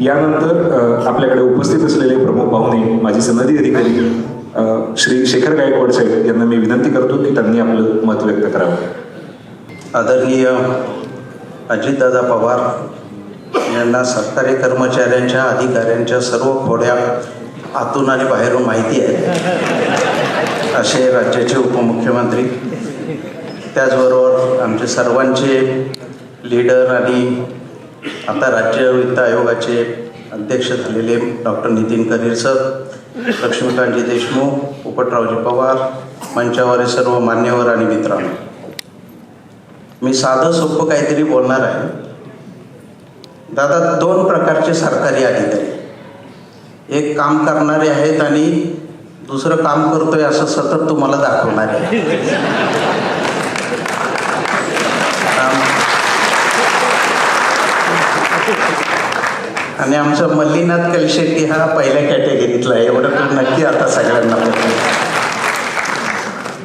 यानंतर आपल्याकडे उपस्थित असलेले प्रमुख पाहुणे माझी सनदी अधिकारी श्री शेखर गायकवाड साहेब यांना मी विनंती करतो की त्यांनी आपलं मत व्यक्त करावं. आदरणीय अजितदादा पवार यांना सरकारी कर्मचाऱ्यांच्या अधिकाऱ्यांच्या सर्व खोड्या आतून आणि बाहेरून माहिती आहे. असे राज्याचे उपमुख्यमंत्री. त्याचबरोबर आमचे सर्वांचे लीडर आणि आता राज्य वित्त आयोगाचे अध्यक्ष झालेले डॉक्टर नितीन करीर सर लक्ष्मीकांतजी देशमुख पोपटरावजी पवार मंचावरील सर्व मान्यवर आणि मित्रांनो. मी साधं सोपं काहीतरी बोलणार आहे. दादा दोन प्रकारचे सरकारी अधिकारी. एक काम करणारे आहेत आणि दुसरं काम करतोय असं सतत तुम्हाला दाखवणार आहे आणि आमचा मल्लीनाथ कलशेट्टी हा पहिल्या कॅटेगरीतला आहे. एवढं तर नक्की आता सगळ्यांना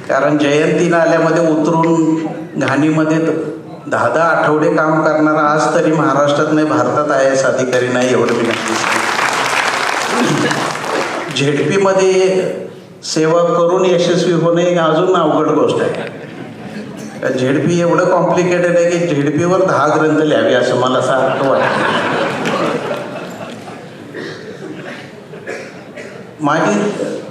कारण जयंतीला आल्यामध्ये उतरून घाणीमध्ये दहा दहा आठवडे काम करणारा आज तरी महाराष्ट्रात नाही भारतात आय एस अधिकारी नाही एवढं मी नक्कीच झेडपीमध्ये सेवा करून यशस्वी होणे ही अजून अवघड गोष्ट आहे. झेडपी एवढं कॉम्प्लिकेटेड आहे की झेडपीवर दहा ग्रंथ लिहावे असं मला सारखं वाटतं. माझी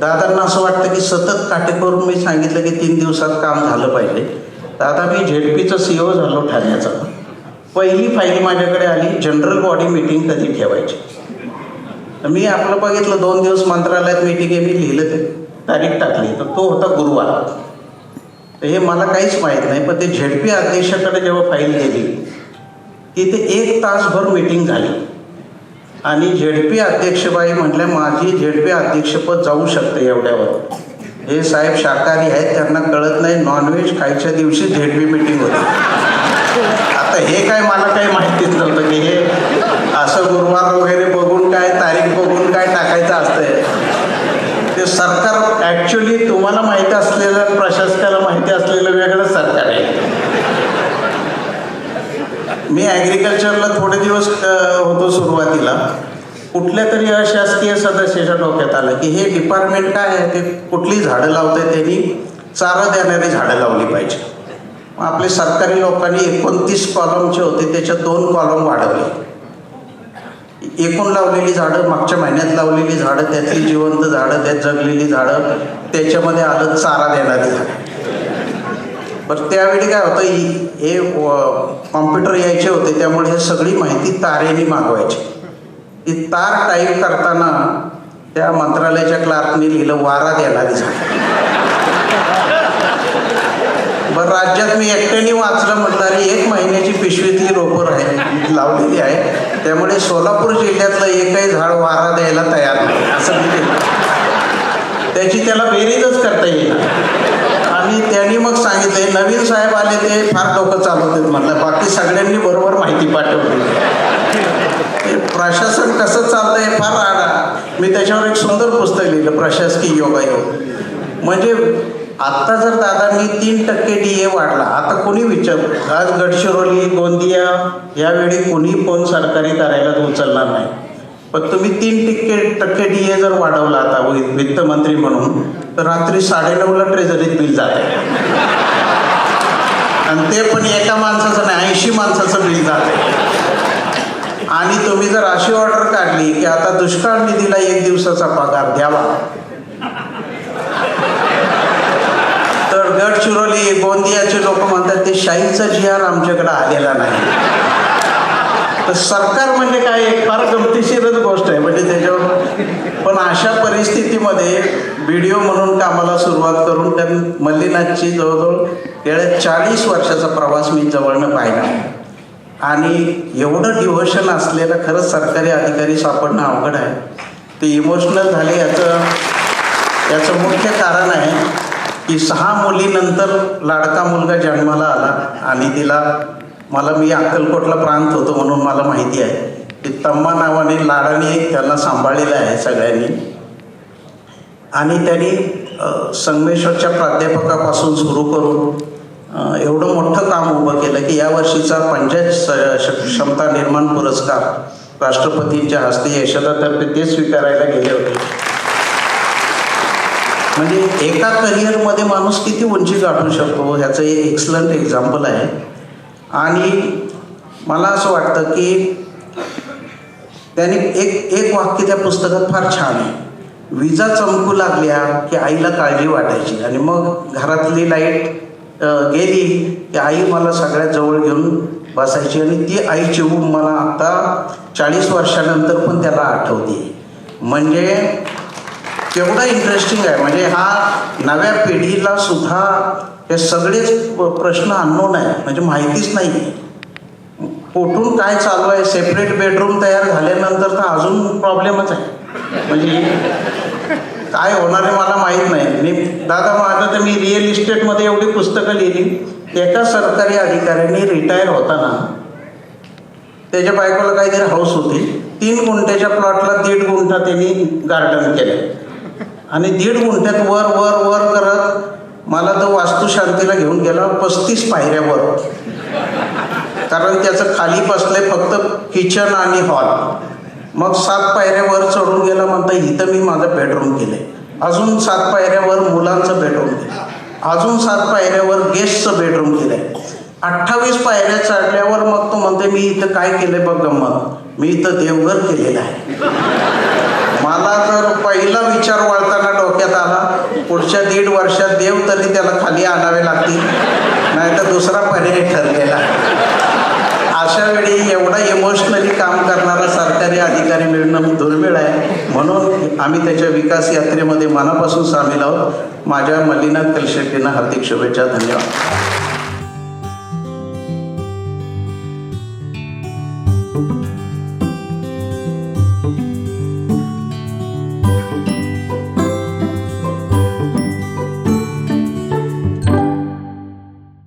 दादांना असं वाटतं की सतत काटेकोरून मी सांगितलं की तीन दिवसात काम झालं पाहिजे. तर आता मी झेडपीचं सी ओ झालो ठाण्याचा. पहिली फाईल माझ्याकडे आली जनरल बॉडी मीटिंग कधी ठेवायची? तर मी आपलं बघितलं दोन दिवस मंत्रालयात मीटिंग आहे मी लिहिलं ते. तारीख टाकली. तर तो होता गुरुवार. तर हे मला काहीच माहीत नाही पण ते झेडपी अध्यक्षाकडे जेव्हा फाईल गेली तिथे एक तासभर मीटिंग झाली. आणि झेडपी अध्यक्षबाई म्हटल्या माझी झेडपी अध्यक्षपद जाऊ शकते एवढ्यावर. हे साहेब शाकाहारी आहेत त्यांना कळत नाही नॉनव्हेज खायच्या दिवशी झेडपी मीटिंग होती. आता हे काय मला काही माहितीच नव्हतं की हे असं गुरुवार वगैरे बघून काय तारीख बघून काय टाकायचं असतंय. ते सरकार ॲक्च्युली तुम्हाला माहिती असलेलं प्रशासकाला माहिती असलेलं वेगळं सरकार आहे. मी ॲग्रिकल्चरला थोडे दिवस होतो सुरुवातीला. कुठल्या तरी अशासकीय सदस्याच्या डोक्यात आलं की हे डिपार्टमेंट काय आहे ते कुठली झाडं लावते त्यांनी? चारा देणारी झाडं लावली पाहिजे. मग आपले सरकारी लोकांनी एकोणतीस कॉलमचे होते त्याच्यात दोन कॉलम वाढवले. एकूण लावलेली झाडं मागच्या महिन्यात लावलेली झाडं त्यातली जिवंत झाडं त्यात जगलेली झाडं त्याच्यामध्ये आलं चारा देणारी झाडं. बरं त्यावेळी काय होतं हे कॉम्प्युटर यायचे होते त्यामुळे हे सगळी माहिती तारेने मागवायची. ती तार टाईप करताना त्या मंत्रालयाच्या क्लार्कने लिहिलं वारा देणारी झाडं. बरं राज्यात मी एकट्याने वाचलं म्हटलं एक महिन्याची पिशवीतली रोपं आहे लावलेली आहे. त्यामुळे सोलापूर जिल्ह्यातलं एकही झाड वारा द्यायला तयार नाही असं मी त्याची त्याला बेरीजच करता येईल. आणि त्यांनी मग सांगितले नवीन साहेब आले ते फार डोकं चालवतात म्हटलं बाकी सगळ्यांनी बरोबर माहिती पाठवली. प्रशासन कसं चाललंय हे फार राडा. मी त्याच्यावर एक सुंदर पुस्तक लिहिलं प्रशासकीय योगायोग. म्हणजे आत्ता जर दादांनी तीन टक्के डी ए वाढला आता कोणी विचार? आज गडचिरोली गोंदिया यावेळी कोणी फोन सरकारी करायला उचलणार नाही. पण तुम्ही तीन टक्के टक्के डी ए जर वाढवला आता वित्तमंत्री म्हणून तर रात्री साडेनऊला ट्रेझरीत बिल जात आहे. आणि ते पण एका माणसाचं नाही ऐंशी माणसाचं बिल जात आहे. आणि तुम्ही जर अशी ऑर्डर काढली की आता दुष्काळ निधीला एक दिवसाचा पगार द्यावा. गडचिरोली गोंदियाचे लोक म्हणतात ते शाहीचा जिहार आमच्याकडे आलेला नाही. तर सरकार म्हणजे काय? एक फार गमतीशीरच गोष्ट आहे. म्हणजे त्याच्यावर पण अशा परिस्थितीमध्ये व्हिडिओ म्हणून कामाला सुरुवात करून त्या मल्लीनाथची जवळजवळ गेल्या चाळीस वर्षाचा प्रवास मी जवळनं पाहिला आणि एवढं डिव्होशन असलेलं खरंच सरकारी अधिकारी सापडणं अवघड आहे. ते इमोशनल झाले याचं याचं मुख्य कारण आहे की सहा मुलीनंतर लाडका मुलगा जन्माला आला आणि तिला मला मी अक्कलकोटला प्रांत होतो म्हणून मला माहिती आहे. की तम्मा नावाने लाडाने त्यांना सांभाळलेलं आहे सगळ्यांनी. आणि त्यांनी संगमेश्वरच्या प्राध्यापकापासून सुरू करून एवढं मोठं काम उभं केलं की या वर्षीचा पंचायत श- क्षमता निर्माण पुरस्कार राष्ट्रपतींच्या हस्ते यशदातर्फे ते स्वीकारायला गेले होते. म्हणजे एका करिअरमध्ये माणूस किती उंची गाठू शकतो ह्याचं एक एक्सलंट एक्झाम्पल आहे. आणि मला असं वाटतं की त्याने एक एक वाक्य त्या पुस्तकात फार छान आहे. विजा चमकू लागल्या की आईला काळजी वाटायची. आणि मग घरातली लाइट गेली की आई मला सगळ्यात जवळ घेऊन बसायची. आणि ती आई चिवून मला आता चाळीस वर्षानंतर पण त्याला आठवते. म्हणजे केवढा इंटरेस्टिंग आहे. म्हणजे हा नव्या पिढीला सुद्धा हे सगळेच प्रश्न अननोन आहे म्हणजे माहितीच नाही. कुठून काय चालू आहे? सेपरेट बेडरूम तयार झाल्यानंतर तर अजून प्रॉब्लेमच आहे. म्हणजे काय होणार आहे मला माहीत नाही. मी दादा माझं तर मी रिअल इस्टेटमध्ये एवढी पुस्तकं लिहिली. एका सरकारी अधिकाऱ्याने रिटायर होताना त्याच्या बायकोला काहीतरी हाऊस होती. तीन गुंठ्याच्या प्लॉटला दीड गुंठा त्यांनी गार्डन केलं. आणि दीड गुंठ्यात वर वर वर करत मला तो वास्तुशांतीला घेऊन गेला पस्तीस पायऱ्यावर. कारण त्याचं खाली बसलंय फक्त किचन आणि हॉल. मग सात पायऱ्यावर चढून गेला म्हणता इथं मी माझं बेडरूम केले अजून सात पायऱ्यावर मुलांचं बेडरूम केलं अजून सात पायऱ्यावर गेस्टचं बेडरूम केलंय. अठ्ठावीस पायऱ्या चढल्यावर मग तो म्हणते मी इथं काय केलंय बघ गंमत. मी इथं देवघर केलेलं आहे. मला तर पहिला विचार वळताना डोक्यात आला. पुढच्या दीड वर्षात देव तरी त्याला खाली आणावे लागतील. नाही तर दुसरा पर्याय ठरलेला. अशा वेळी एवढा इमोशनली काम करणारा सरकारी अधिकारी मिळणं दुर्मिळ आहे. म्हणून आम्ही त्याच्या विकास यात्रेमध्ये मनापासून सामील आहोत. माझ्या मलिना कलशेट्टींना हार्दिक शुभेच्छा धन्यवाद.